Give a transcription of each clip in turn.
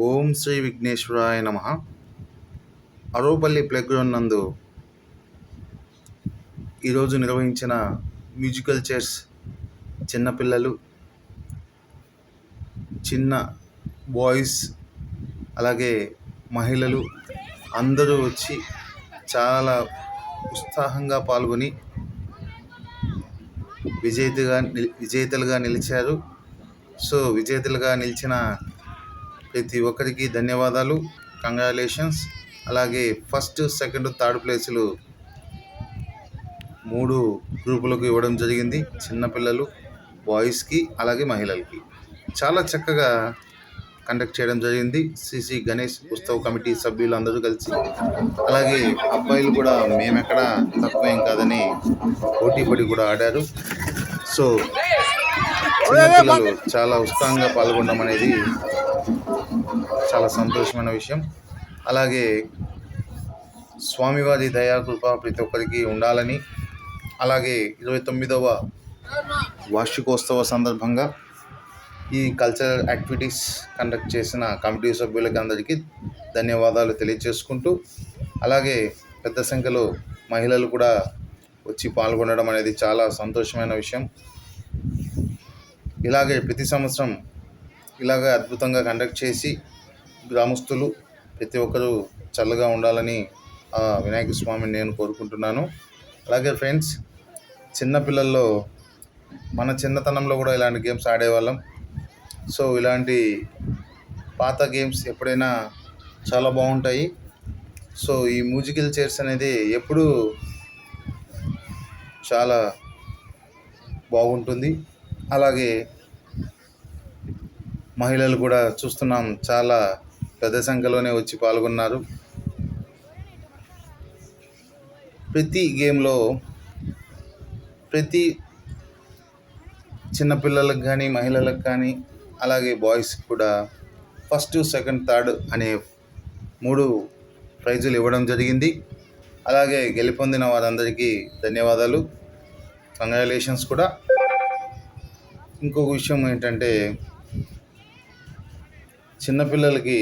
ఓం శ్రీ విఘ్నేశ్వరాయ నమ. అరోపల్లి ప్లేగ్రౌండ్ నందు ఈరోజు నిర్వహించిన మ్యూజికల్ చైర్స్ చిన్నపిల్లలు చిన్న బాయ్స్ అలాగే మహిళలు అందరూ వచ్చి చాలా ఉత్సాహంగా పాల్గొని విజేతగా విజేతలుగా నిలిచారు. సో విజేతలుగా నిలిచిన ప్రతి ఒక్కరికి ధన్యవాదాలు. కంగ్రాలేషన్స్ అలాగే ఫస్ట్ సెకండ్ థర్డ్ ప్లేసులు మూడు గ్రూపులకు ఇవ్వడం జరిగింది. చిన్నపిల్లలు బాయ్స్కి అలాగే మహిళలకి. చాలా చక్కగా కండక్ట్ చేయడం జరిగింది. సిసి గణేష్ ఉత్సవ కమిటీ సభ్యులు అందరూ కలిసి. అలాగే అబ్బాయిలు కూడా మేమెక్కడ తక్కువేం కాదని పోటీ పడి కూడా ఆడారు. సో చిన్నపిల్లలు చాలా ఉత్సాహంగా పాల్గొనడం అనేది చాలా సంతోషమైన విషయం. అలాగే స్వామివారి దయా కృప ప్రతి ఒక్కరికి ఉండాలని అలాగే ఇరవై తొమ్మిదవ వార్షికోత్సవ సందర్భంగా ఈ కల్చరల్ యాక్టివిటీస్ కండక్ట్ చేసిన కమిటీ సభ్యులకి అందరికీ ధన్యవాదాలు తెలియజేసుకుంటూ అలాగే పెద్ద సంఖ్యలో మహిళలు కూడా వచ్చి పాల్గొనడం అనేది చాలా సంతోషమైన విషయం. ఇలాగే ప్రతి సంవత్సరం ఇలాగ అద్భుతంగా కండక్ట్ చేసి గ్రామస్తులు ప్రతి ఒక్కరూ చల్లగా ఉండాలని ఆ వినాయక స్వామిని నేను కోరుకుంటున్నాను. అలాగే ఫ్రెండ్స్ చిన్నపిల్లల్లో మన చిన్నతనంలో కూడా ఇలాంటి గేమ్స్ ఆడేవాళ్ళం. సో ఇలాంటి పాత గేమ్స్ ఎప్పుడైనా చాలా బాగుంటాయి. సో ఈ మ్యూజికల్ చైర్స్ అనేది ఎప్పుడూ చాలా బాగుంటుంది. అలాగే మహిళలు కూడా చూస్తున్నాం. చాలా పెద్ద సంఖ్యలోనే వచ్చి పాల్గొన్నారు. ప్రతి గేమ్లో ప్రతి చిన్నపిల్లలకు కానీ మహిళలకు కానీ అలాగే బాయ్స్కి కూడా ఫస్ట్ సెకండ్ థర్డ్ అనే మూడు ప్రైజులు ఇవ్వడం జరిగింది. అలాగే గెలుపొందిన వారందరికీ ధన్యవాదాలు. కంగ్రాచులేషన్స్ కూడా. ఇంకొక విషయం ఏంటంటే చిన్నపిల్లలకి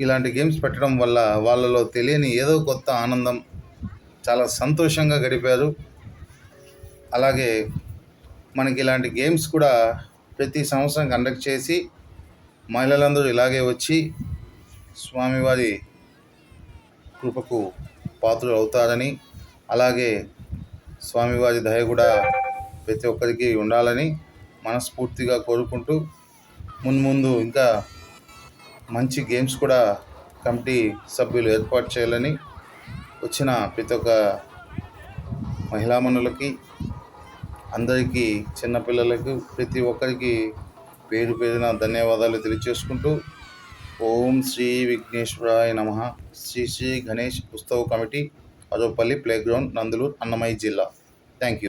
ఇలాంటి గేమ్స్ పెట్టడం వల్ల వాళ్ళలో తెలియని ఏదో కొత్త ఆనందం చాలా సంతోషంగా గడిపారు. అలాగే మనకి ఇలాంటి గేమ్స్ కూడా ప్రతి సంవత్సరం కండక్ట్ చేసి మహిళలందరూ ఇలాగే వచ్చి స్వామివారి కృపకు పాత్రలు అవుతారని అలాగే స్వామివారి దయ కూడా ప్రతి ఒక్కరికి ఉండాలని మనస్ఫూర్తిగా కోరుకుంటూ మున్ముందు ఇంకా మంచి గేమ్స్ కూడా కమిటీ సభ్యులు ఏర్పాటు చేయాలని వచ్చిన ప్రతి ఒక్క మహిళామణులకి అందరికీ చిన్నపిల్లలకు ప్రతి ఒక్కరికి పేరు పేరున ధన్యవాదాలు తెలియచేసుకుంటూ ఓం శ్రీ విఘ్నేశ్వరాయ నమ. శ్రీ శ్రీ గణేష్ ఉత్సవ్ కమిటీ అజోపల్లి ప్లేగ్రౌండ్ నందులూరు అన్నమయ్య జిల్లా. Thank you